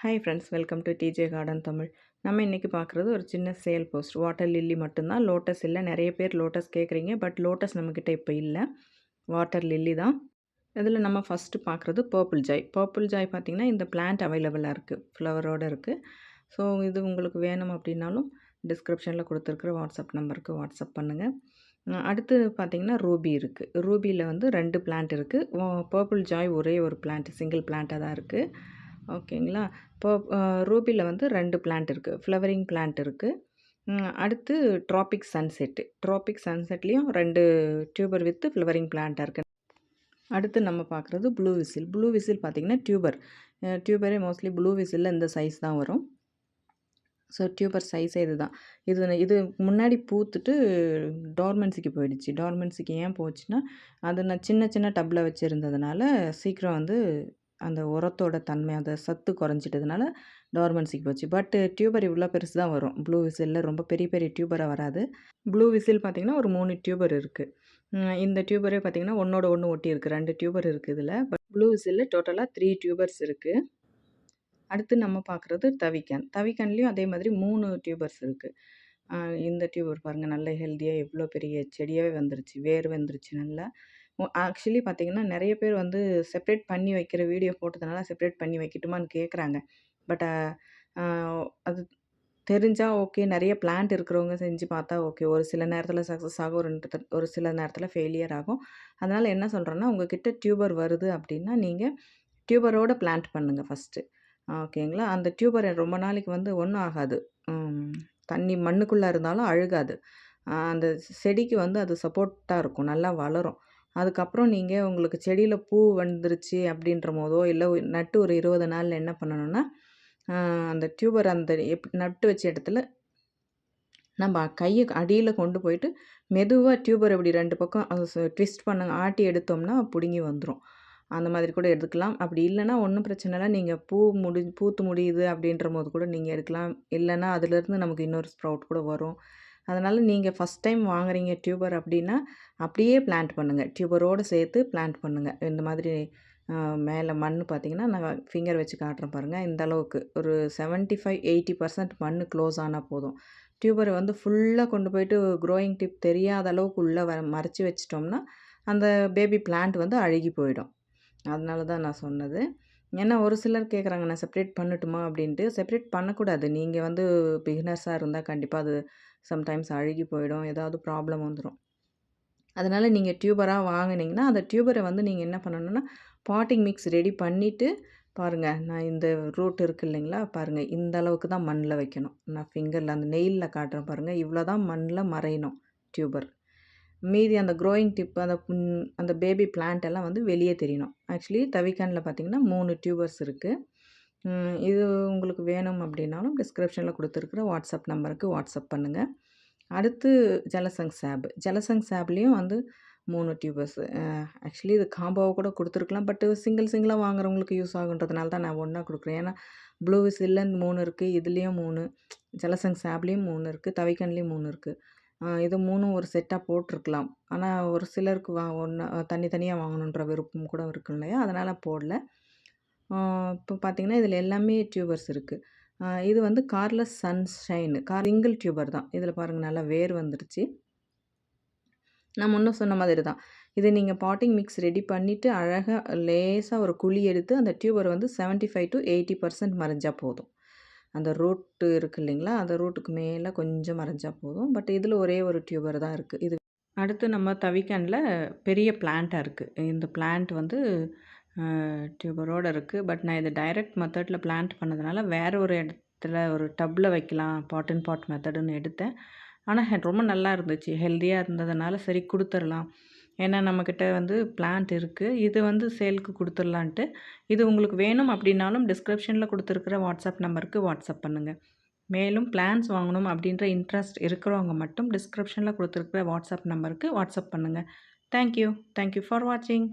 Hi friends welcome to DJ garden Tamil நம்ம இன்றைக்கி பார்க்குறது ஒரு சின்ன சேல் போஸ்ட் வாட்டர் லில்லி மட்டும்தான். லோட்டஸ் இல்லை. நிறைய பேர் லோட்டஸ் கேட்குறீங்க. பட் லோட்டஸ் நம்மக்கிட்ட இப்போ இல்லை. வாட்டர் லில்லி தான். இதில் நம்ம ஃபஸ்ட்டு பார்க்குறது பர்பிள் ஜாய் பர்பிள் ஜாய் பார்த்திங்கன்னா இந்த பிளான்ட் அவைலபிளாக இருக்குது ஃப்ளவரோடு இருக்குது ஸோ இது உங்களுக்கு வேணும் அப்படின்னாலும் டிஸ்கிரிப்ஷனில் கொடுத்துருக்குற வாட்ஸ்அப் நம்பருக்கு வாட்ஸ்அப் பண்ணுங்கள் அடுத்து பார்த்திங்கன்னா ரூபி இருக்குது ரூபியில் வந்து ரெண்டு பிளான்ட் இருக்குது பர்பிள் ஜாய் ஒரே ஒரு பிளான்ட் சிங்கிள் பிளான்ட்டாக தான் இருக்குது ஓகேங்களா? இப்போ ரூபியில் வந்து ரெண்டு பிளான்ட் இருக்குது ஃப்ளவரிங் பிளான்ட் இருக்குது அடுத்து ட்ராபிக் சன்செட்டு ட்ராபிக் சன்செட்லேயும் ரெண்டு டியூபர் வித்து ஃப்ளவரிங் பிளான்ட்டாக இருக்குது அடுத்து நம்ம பார்க்குறது ப்ளூ விசில் ப்ளூ விசில் பார்த்திங்கன்னா டியூபர் டியூபரே மோஸ்ட்லி ப்ளூ விசிலில் இந்த சைஸ் தான் வரும். ஸோ டியூபர் சைஸே இது தான் இது இது முன்னாடி பூத்துட்டு டார்மென்சிக்கு போயிடுச்சு. டார்மென்சிக்கு ஏன் போச்சுன்னா அது நான் சின்ன சின்ன டப்பில் வச்சுருந்ததுனால சீக்கிரம் வந்து அந்த உரத்தோட தன்மை அந்த சத்து குறைஞ்சிட்டதுனால டார்மன்சிக்கு போச்சு. பட் டியூபர் இவ்வளோ பெருசு தான் வரும். ப்ளூ விசிலில் ரொம்ப பெரிய பெரிய டியூபராக வராது. ப்ளூ விசில் பார்த்திங்கன்னா ஒரு மூணு டியூபர் இருக்குது இந்த டியூபரே பார்த்திங்கன்னா ஒன்றோட ஒன்று ஒட்டி இருக்குது ரெண்டு டியூபர் இருக்குது இதில். பட் ப்ளூ விசிலில் டோட்டலாக த்ரீ டியூபர்ஸ் இருக்குது அடுத்து நம்ம பார்க்குறது தவிக்கன். தவிக்கன்லேயும் அதே மாதிரி மூணு டியூபர்ஸ் இருக்குது இந்த டியூபர் பாருங்கள் நல்ல ஹெல்த்தியாக எவ்வளோ பெரிய செடியாகவே வந்துருச்சு. வேர் வந்துருச்சு நல்லா. ஆக்சுவலி பார்த்தீங்கன்னா நிறைய பேர் வந்து செப்ரேட் பண்ணி வைக்கிற வீடியோ போட்டதுனால செப்ரேட் பண்ணி வைக்கட்டுமான்னு கேட்குறாங்க பட் அது தெரிஞ்சால் ஓகே நிறைய பிளான்ட் இருக்கிறவங்க செஞ்சு பார்த்தா ஓகே. ஒரு சில நேரத்தில் சக்ஸஸ் ஆகும் ஒரு ஒரு சில நேரத்தில் ஃபெயிலியர் ஆகும். அதனால் என்ன சொல்கிறேன்னா உங்ககிட்ட டியூபர் வருது அப்படின்னா நீங்கள் டியூபரோட பிளான்ட் பண்ணுங்கள் ஃபஸ்ட்டு ஓகேங்களா? அந்த டியூபர் ரொம்ப நாளைக்கு வந்து ஒன்றும் ஆகாது. தண்ணி மண்ணுக்குள்ளே இருந்தாலும் அழுகாது. அந்த செடிக்கு வந்து அது சப்போர்ட்டாக இருக்கும். நல்லா வளரும். அதுக்கப்புறம் நீங்கள் உங்களுக்கு செடியில் பூ வந்துருச்சு அப்படின்ற போதோ இல்லை நட்டு ஒரு இருபது நாளில் என்ன பண்ணணும்னா அந்த டியூபர் அந்த எப் நட்டு வச்ச இடத்துல நம்ம கையை அடியில் கொண்டு போயிட்டு மெதுவாக டியூபர் இப்படி ரெண்டு பக்கம் ட்விஸ்ட் பண்ணுங்க ஆட்டி எடுத்தோம்னா பிடுங்கி வந்துடும் அந்த மாதிரி கூட எடுத்துக்கலாம். அப்படி இல்லைன்னா ஒன்றும் பிரச்சனை இல்லை. நீங்கள் பூ முடி பூத்து முடியுது அப்படின்ற போது கூட நீங்கள் எடுக்கலாம். இல்லைன்னா அதுலேருந்து நமக்கு இன்னொரு ஸ்ப்ரவுட் கூட வரும். அதனால் நீங்கள் ஃபஸ்ட் டைம் வாங்குறீங்க டியூபர் அப்படின்னா அப்படியே பிளான்ட் பண்ணுங்கள் டியூபரோடு சேர்த்து பிளான்ட் பண்ணுங்கள் இந்த மாதிரி மேலே மண் பார்த்திங்கன்னா நான் ஃபிங்கர் வச்சு காட்டுறேன் பாருங்கள் இந்த அளவுக்கு. ஒரு செவன்ட்டி ஃபைவ் எயிட்டி பர்சன்ட் மண் க்ளோஸ் ஆனால் போதும். டியூபரை வந்து ஃபுல்லாக கொண்டு போயிட்டு க்ரோயிங் டிப் தெரியாத அளவுக்கு உள்ளே வர மறைச்சி வச்சிட்டோம்னா அந்த பேபி பிளான்ட் வந்து அழுகி போயிடும். அதனால தான் நான் சொன்னது. ஏன்னா ஒரு சிலர் கேட்குறாங்க நான் செப்ரேட் பண்ணட்டுமா? அப்படின்ட்டு. செப்ரேட் பண்ணக்கூடாது. நீங்கள் வந்து பிகினர்ஸாக இருந்தால் கண்டிப்பாக அது சம்டைம்ஸ் அழுகி போயிடும். ஏதாவது ப்ராப்ளம் வந்துடும் அதனால் நீங்கள் டியூபராக வாங்கினீங்கன்னா அந்த டியூபரை வந்து நீங்கள் என்ன பண்ணணுன்னா பாட்டிங் மிக்ஸ் ரெடி பண்ணிவிட்டு பாருங்கள் நான் இந்த ரூட் இருக்குது இல்லைங்களா? பாருங்கள் இந்த அளவுக்கு தான் மண்ணில் வைக்கணும். நான் ஃபிங்கரில் அந்த நெயிலில் காட்டுறேன் பாருங்கள் இவ்வளோ தான் மண்ணில் மறையணும் டியூபர். மீதி அந்த க்ரோயிங் டிப் அந்த அந்த பேபி பிளான்ட் எல்லாம் வந்து வெளியே தெரியணும். ஆக்சுவலி தவிக்கனில் பார்த்திங்கன்னா மூணு டியூபர்ஸ் இருக்குது இது உங்களுக்கு வேணும் அப்படின்னாலும் டிஸ்கிரிப்ஷனில் கொடுத்துருக்குற வாட்ஸ்அப் நம்பருக்கு வாட்ஸ்அப் பண்ணுங்கள் அடுத்து ஜலசங் சாப். ஜலசங் சாப்லேயும் வந்து மூணு டியூபர்ஸ் ஆக்சுவலி இது காம்போவை கூட கொடுத்துருக்கலாம். பட்டு சிங்கிள் சிங்கிளாக வாங்குறவங்களுக்கு யூஸ் ஆகுன்றதுனால தான் நான் ஒன்றா கொடுக்குறேன். ஏன்னா ப்ளூ விசில்ல மூணு இருக்குது இதுலேயும் மூணு. ஜலசங் சாப்லேயும் மூணு இருக்குது தவிக்கன்லேயும் மூணு இருக்குது இது மூணும் ஒரு செட்டாக போட்டிருக்கலாம். ஆனால் ஒரு சிலருக்கு வா ஒன்று தனித்தனியாக வாங்கணுன்ற விருப்பம் கூட இருக்கு இல்லையா? அதனால் போடல. இப்போ பார்த்தீங்கன்னா இதில் எல்லாமே டியூபர்ஸ் இருக்குது இது வந்து கார்லஸ் சன்ஷைனு கார் சிங்கிள் டியூபர் தான். இதில் பாருங்கள் நல்லா வேர் வந்துடுச்சு நான் முன்ன சொன்ன மாதிரி தான். இது நீங்கள் பாட்டிங் மிக்ஸ் ரெடி பண்ணிவிட்டு அழகாக லேசாக ஒரு குழி எடுத்து அந்த டியூபர் வந்து seventy five to eighty percent மறைஞ்சால் போதும். அந்த ரூட்டு இருக்குது இல்லைங்களா? அந்த ரூட்டுக்கு மேலே கொஞ்சம் மறைஞ்சால் போதும். பட் இதில் ஒரே ஒரு டியூபர் தான் இருக்குது இது அடுத்து நம்ம தவிக்கனில் பெரிய பிளான்ட்டாக இருக்குது இந்த பிளான்ட் வந்து டியூபரோடு இருக்குது பட் நான் இதை டைரக்ட் மெத்தடில் பிளான்ட் பண்ணதுனால வேறு ஒரு இடத்துல ஒரு டப்பில் வைக்கலாம். பாட் அண்ட் பாட் மெத்தடுன்னு எடுத்தேன். ஆனால் ரொம்ப நல்லா இருந்துச்சு. ஹெல்த்தியாக இருந்ததுனால சரி கொடுத்துர்லாம் ஏன்னா நம்மக்கிட்ட வந்து பிளான்ட் இருக்குது இது வந்து சேலுக்கு கொடுத்துடலான்ட்டு. இது உங்களுக்கு வேணும் அப்படின்னாலும் டிஸ்கிரிப்ஷனில் கொடுத்துருக்குற வாட்ஸ்அப் நம்பருக்கு வாட்ஸ்அப் பண்ணுங்கள் மேலும் பிளான்ஸ் வாங்கணும் அப்படின்ற இன்ட்ரெஸ்ட் இருக்கிறவங்க மட்டும் டிஸ்கிரிப்ஷனில் கொடுத்துருக்குற வாட்ஸ்அப் நம்பருக்கு வாட்ஸ்அப் பண்ணுங்கள் தேங்க்யூ தேங்க்யூ ஃபார் வாட்சிங்